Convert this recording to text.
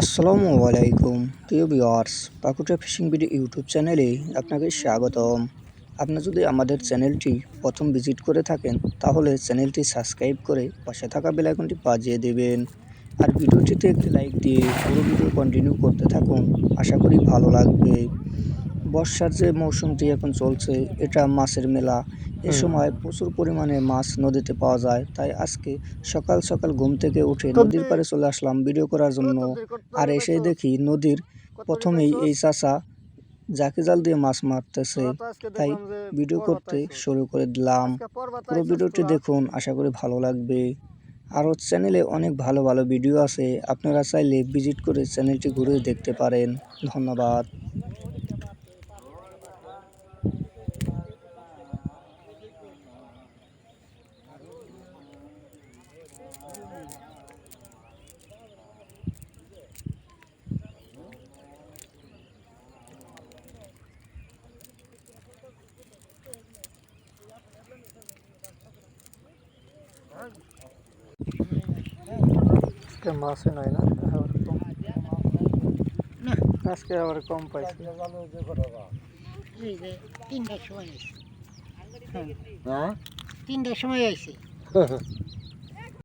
আসসালামু আলাইকুম, প্রিয় viewers Pakuta fishing video YouTube চ্যানেলে আপনাকে স্বাগতম। আপনি যদি আমাদের চ্যানেলটি প্রথম ভিজিট করে থাকেন, তাহলে চ্যানেলটি সাবস্ক্রাইব করে পাশে থাকা বেলাইকনটি বাজিয়ে দেবেন। আর ভিডিওটিতে একটি লাইক দিয়ে পুরো ভিডিও কন্টিনিউ করতে থাকুন, আশা করি ভালো লাগবে। বর্ষার যে মৌসুমটি এখন চলছে, এটা মাছের মেলা। এ সময় প্রচুর পরিমাণে মাছ নদীতে পাওয়া যায়। তাই আজকে সকাল সকাল ঘুম থেকে উঠে নদীর পাড়ে চলে আসলাম ভিডিও করার জন্য। আর এসে দেখি নদীর প্রথমেই এই চাচা জাকে জাল দিয়ে মাছ মারতেছে। তাই ভিডিও করতে শুরু করে দিলাম। পুরো ভিডিওটি দেখুন আশা করি ভালো লাগবে। আরও চ্যানেলে অনেক ভালো ভালো ভিডিও আছে। আপনারা চাইলে ভিজিট করে চ্যানেলটি ঘুরে দেখতে পারেন। ধন্যবাদ। মাছে নাই না আজকে আবার কম পাইছি। তিনটার সময় আইছে। হ্যাঁ। তিনটার সময় আইছে।